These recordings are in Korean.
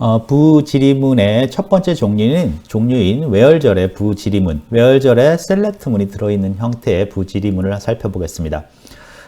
어, 부지리문의 첫 번째 종류는 종류인 외열절의 부지리문, 외열절의 셀렉트문이 들어있는 형태의 부지리문을 살펴보겠습니다.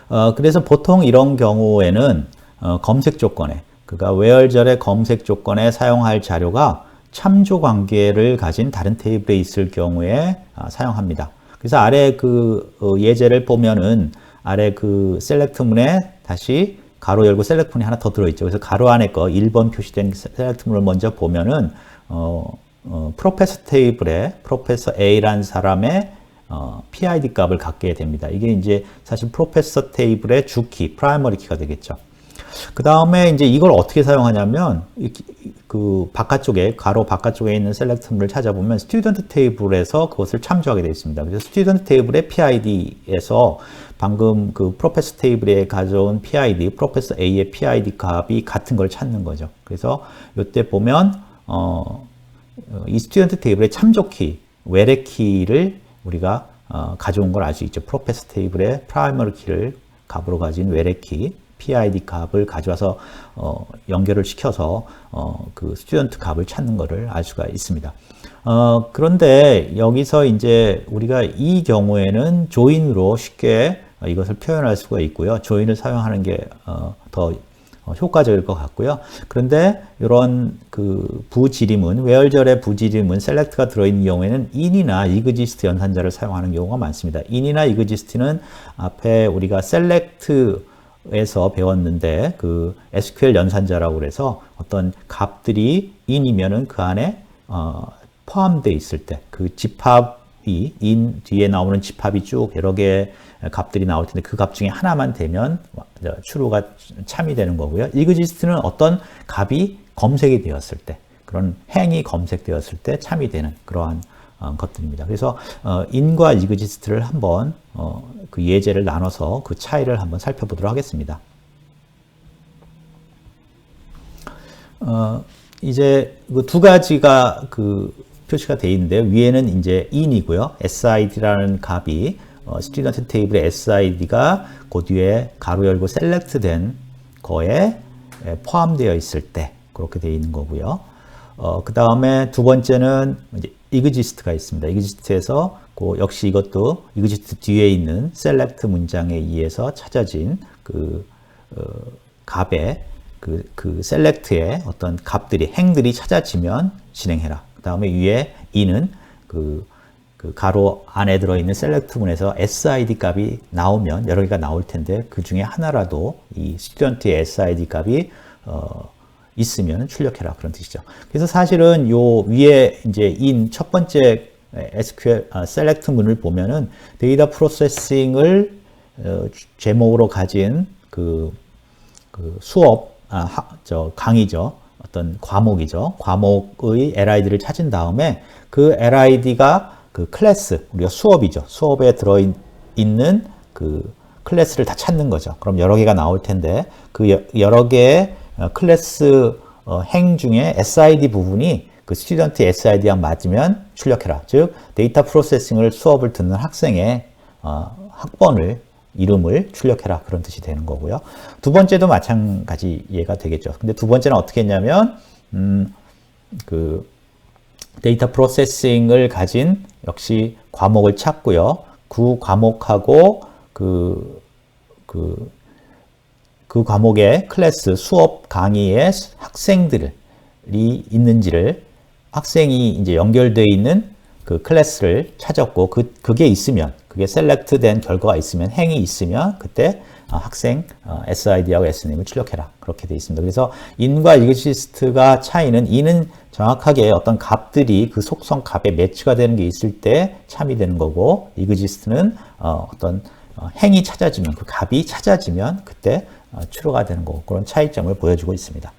어, 그래서 보통 이런 경우에는 어, 검색 조건에, 그가 외열절의 검색 조건에 사용할 자료가 참조 관계를 가진 다른 테이블에 있을 경우에 아, 사용합니다. 그래서 아래 그 어, 예제를 보면은 아래 그 셀렉트문에 다시 가로 열고 셀렉트문이 하나 더 들어있죠. 그래서 가로 안에 거 1번 표시된 셀렉트문을 먼저 보면은 어, 어, 프로페서 테이블에 프로페서 A라는 사람의 어, PID 값을 갖게 됩니다. 이게 이제 사실 프로페서 테이블의 주키, 프라이머리 키가 되겠죠. 그 다음에 이제 이걸 어떻게 사용하냐면 그 바깥쪽에 가로 바깥쪽에 있는 셀렉트문을 찾아보면 스튜던트 테이블에서 그것을 참조하게 되어 있습니다. 그래서 스튜던트 테이블의 PID에서 방금 그 프로페서 테이블에 가져온 PID, 프로페서 A의 PID 값이 같은 걸 찾는 거죠. 그래서 이때 보면 어, 이 스튜던트 테이블의 참조 키, 외래 키를 우리가 어, 가져온 걸 알 수 있죠. 프로페서 테이블의 프라이머리 키를 값으로 가진 외래 키, PID 값을 가져와서 어, 연결을 시켜서 어, 그 스튜던트 값을 찾는 것을 알 수가 있습니다. 어, 그런데 여기서 이제 우리가 이 경우에는 조인으로 쉽게 이것을 표현할 수가 있고요. 조인을 사용하는 게더 어, 효과적일 것 같고요. 그런데 이런 그 부지림은 외열절의 부지림은 셀렉트가 들어있는 경우에는 in이나 exist 연산자를 사용하는 경우가 많습니다. in이나 exist는 앞에 우리가 select 에서 배웠는데 그 SQL 연산자라고 그래서 어떤 값들이 in이면은 그 안에 어, 포함되어 있을 때 그 집합이 in 뒤에 나오는 집합이 쭉 여러 개의 값들이 나올 텐데 그 값 중에 하나만 되면 추루가 참이 되는 거고요. exist는 어떤 값이 검색이 되었을 때 그런 행이 검색되었을 때 참이 되는 그러한 어, 것들입니다. 그래서 어, 인과 exist를 한번 어, 그 예제를 나눠서 그 차이를 한번 살펴보도록 하겠습니다. 어, 이제 그 두 가지가 그 표시가 되어 있는데 위에는 이제 in이고요. sid라는 값이 어, 스튜던트 테이블의 SID가 그 뒤에 가로 열고 셀렉트된 거에 포함되어 있을 때 그렇게 되어 있는 거고요. 어, 그 다음에 두 번째는 이제 exist가 있습니다. exist에서 그 역시 이것도 exist 뒤에 있는 select 문장에 의해서 찾아진 그 어, 값의 그, 그 select의 어떤 값들이 행들이 찾아지면 진행해라. 그 다음에 위에 이는 그, 그 가로 안에 들어있는 select 문에서 SID 값이 나오면 여러 개가 나올 텐데 그 중에 하나라도 이 스튜던트의 SID 값이 어, 있으면 출력해라 그런 뜻이죠. 그래서 사실은 요 위에 이제 인첫 번째 SQL 아, select 문을 보면은 데이터 프로세싱을 어, 제목으로 가진 그, 그 수업 아, 하, 저 강의죠. 어떤 과목이죠. 과목의 LID를 찾은 다음에 그 LID가 그 클래스 우리가 수업이죠. 수업에 들어 있는 그 클래스를 다 찾는 거죠. 그럼 여러 개가 나올 텐데 그 여러 개의 어, 클래스 어, 행 중에 SID 부분이 그 스튜던트 SID랑 맞으면 출력해라. 즉 데이터 프로세싱을 수업을 듣는 학생의 어, 학번을 이름을 출력해라 그런 뜻이 되는 거고요. 두 번째도 마찬가지 이해가 되겠죠. 근데 두 번째는 어떻게 했냐면 음, 그 데이터 프로세싱을 가진 역시 과목을 찾고요. 그 과목하고 그, 그 그 과목의 클래스 수업 강의의 학생들이 있는지를 학생이 이제 연결되어 있는 그 클래스를 찾았고 그 그게 있으면 그게 셀렉트 된 결과가 있으면 행이 있으면 그때 어, 학생 SID하고 S님을 출력해라 그렇게 되어 있습니다. 그래서 인과 이그시스트가 차이는 이는 정확하게 어떤 값들이 그 속성 값에 매치가 되는 게 있을 때 참이 되는 거고 이그지스트는 어, 어떤 어, 행이 찾아지면 그 값이 찾아지면 그때 어, 추로가 되는 거고 그런 차이점을 보여주고 있습니다.